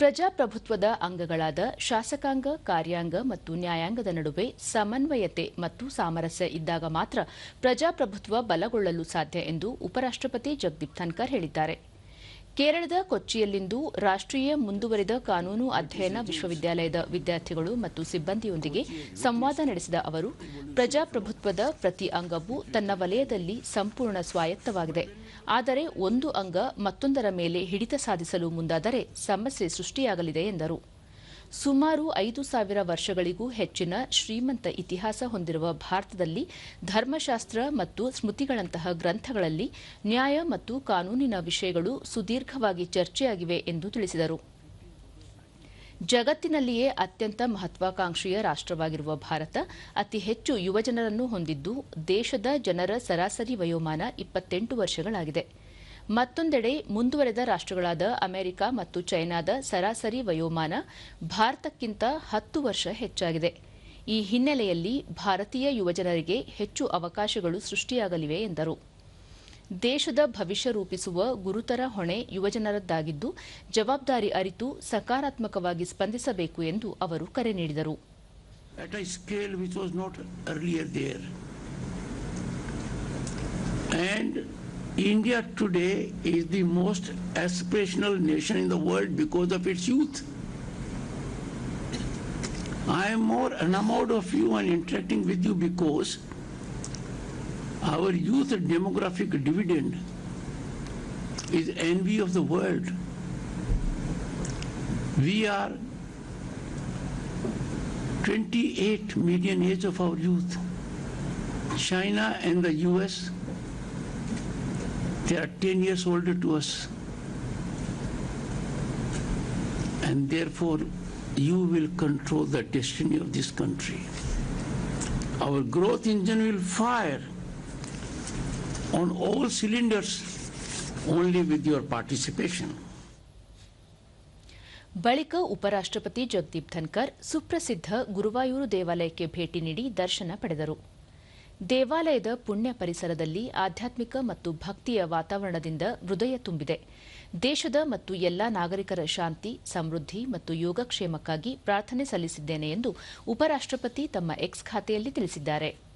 ಪ್ರಜಾಪ್ರಭುತ್ವದ ಅಂಗಗಳಾದ ಶಾಸಕಾಂಗ, ಕಾರ್ಯಾಂಗ ಮತ್ತು ನ್ಯಾಯಾಂಗದ ನಡುವೆ ಸಮನ್ವಯತೆ ಮತ್ತು ಸಾಮರಸ್ಯ ಇದ್ದಾಗ ಮಾತ್ರ ಪ್ರಜಾಪ್ರಭುತ್ವ ಬಲಗೊಳ್ಳಲು ಸಾಧ್ಯ ಎಂದು ಉಪರಾಷ್ಟಪತಿ ಜಗದೀಪ್ ಧನ್ಕರ್ ಹೇಳಿದ್ದಾರೆ. ಕೇರಳದ ಕೊಚ್ಚಿಯಲ್ಲಿಂದು ರಾಷ್ಟೀಯ ಮುಂದುವರಿದ ಕಾನೂನು ಅಧ್ಯಯನ ವಿಶ್ವವಿದ್ಯಾಲಯದ ವಿದ್ಯಾರ್ಥಿಗಳು ಮತ್ತು ಸಿಬ್ಬಂದಿಯೊಂದಿಗೆ ಸಂವಾದ ನಡೆಸಿದ ಅವರು, ಪ್ರಜಾಪ್ರಭುತ್ವದ ಪ್ರತಿ ಅಂಗವು ತನ್ನ ವಲಯದಲ್ಲಿ ಸಂಪೂರ್ಣ ಸ್ವಾಯತ್ತವಾಗಿದೆ. ಆದರೆ ಒಂದು ಅಂಗ ಮತ್ತೊಂದರ ಮೇಲೆ ಹಿಡಿತ ಸಾಧಿಸಲು ಮುಂದಾದರೆ ಸಮಸ್ಯೆ ಸೃಷ್ಟಿಯಾಗಲಿದೆ ಎಂದರು. ಸುಮಾರು ಐದು ಸಾವಿರ ವರ್ಷಗಳಿಗೂ ಹೆಚ್ಚಿನ ಶ್ರೀಮಂತ ಇತಿಹಾಸ ಹೊಂದಿರುವ ಭಾರತದಲ್ಲಿ ಧರ್ಮಶಾಸ್ತ್ರ ಮತ್ತು ಸ್ಮೃತಿಗಳಂತಹ ಗ್ರಂಥಗಳಲ್ಲಿ ನ್ಯಾಯ ಮತ್ತು ಕಾನೂನಿನ ವಿಷಯಗಳು ಸುದೀರ್ಘವಾಗಿ ಚರ್ಚೆಯಾಗಿವೆ ಎಂದು ತಿಳಿಸಿದರು. ಜಗತ್ತಿನಲ್ಲಿಯೇ ಅತ್ಯಂತ ಮಹತ್ವಾಕಾಂಕ್ಷೆಯ ರಾಷ್ಟವಾಗಿರುವ ಭಾರತ, ಅತಿ ಹೆಚ್ಚು ಯುವಜನರನ್ನು ಹೊಂದಿದ್ದು ದೇಶದ ಜನರ ಸರಾಸರಿ ವಯೋಮಾನ ಇಪ್ಪತ್ತೆಂಟು ವರ್ಷಗಳಾಗಿದೆ. ಮತ್ತೊಂದೆಡೆ ಮುಂದುವರೆದ ರಾಷ್ಟ್ರಗಳಾದ ಅಮೆರಿಕ ಮತ್ತು ಚೈನಾದ ಸರಾಸರಿ ವಯೋಮಾನ ಭಾರತಕ್ಕಿಂತ ಹತ್ತು ವರ್ಷ ಹೆಚ್ಚಾಗಿದೆ. ಈ ಹಿನ್ನೆಲೆಯಲ್ಲಿ ಭಾರತೀಯ ಯುವಜನರಿಗೆ ಹೆಚ್ಚು ಅವಕಾಶಗಳು ಸೃಷ್ಟಿಯಾಗಲಿವೆ ಎಂದರು. ದೇಶದ ಭವಿಷ್ಯ ರೂಪಿಸುವ ಗುರುತರ ಹೊಣೆ ಯುವಜನರದ್ದಾಗಿದ್ದು, ಜವಾಬ್ದಾರಿ ಅರಿತು ಸಕಾರಾತ್ಮಕವಾಗಿ ಸ್ಪಂದಿಸಬೇಕು ಎಂದು ಅವರು ಕರೆ ನೀಡಿದರು. And India today is the most aspirational nation in the world because of its youth. I am more enamored of you and interacting with you because our youth demographic dividend is envy of the world. We are 28 million age of our youth. China and the US, they are 10 years older to us. And therefore, you will control the destiny of this country. Our growth engine will fire on all cylinders only with your participation. ಬಳಿಕ ಉಪರಾಷ್ಟಪತಿ ಜಗದೀಪ್ ಧನ್ಕರ್ ಸುಪ್ರಸಿದ್ಧ ಗುರುವಾಯೂರು ದೇವಾಲಯಕ್ಕೆ ಭೇಟಿ ನೀಡಿ ದರ್ಶನ ಪಡೆದರು ದೇವಾಲಯದ ಪುಣ್ಯ ಪರಿಸರದಲ್ಲಿ ಆಧ್ಯಾತ್ಮಿಕ ಮತ್ತು ಭಕ್ತಿಯ ವಾತಾವರಣದಿಂದ ಹೃದಯ ತುಂಬಿದೆ. ದೇಶದ ಮತ್ತು ಎಲ್ಲಾ ನಾಗರಿಕರ ಶಾಂತಿ, ಸಮೃದ್ಧಿ ಮತ್ತು ಯೋಗಕ್ಷೇಮಕ್ಕಾಗಿ ಪ್ರಾರ್ಥನೆ ಸಲ್ಲಿಸಿದ್ದೇನೆ ಎಂದು ಉಪರಾಷ್ಟಪತಿ ತಮ್ಮ ಎಕ್ಸ್ ಖಾತೆಯಲ್ಲಿ ತಿಳಿಸಿದ್ದಾರೆ.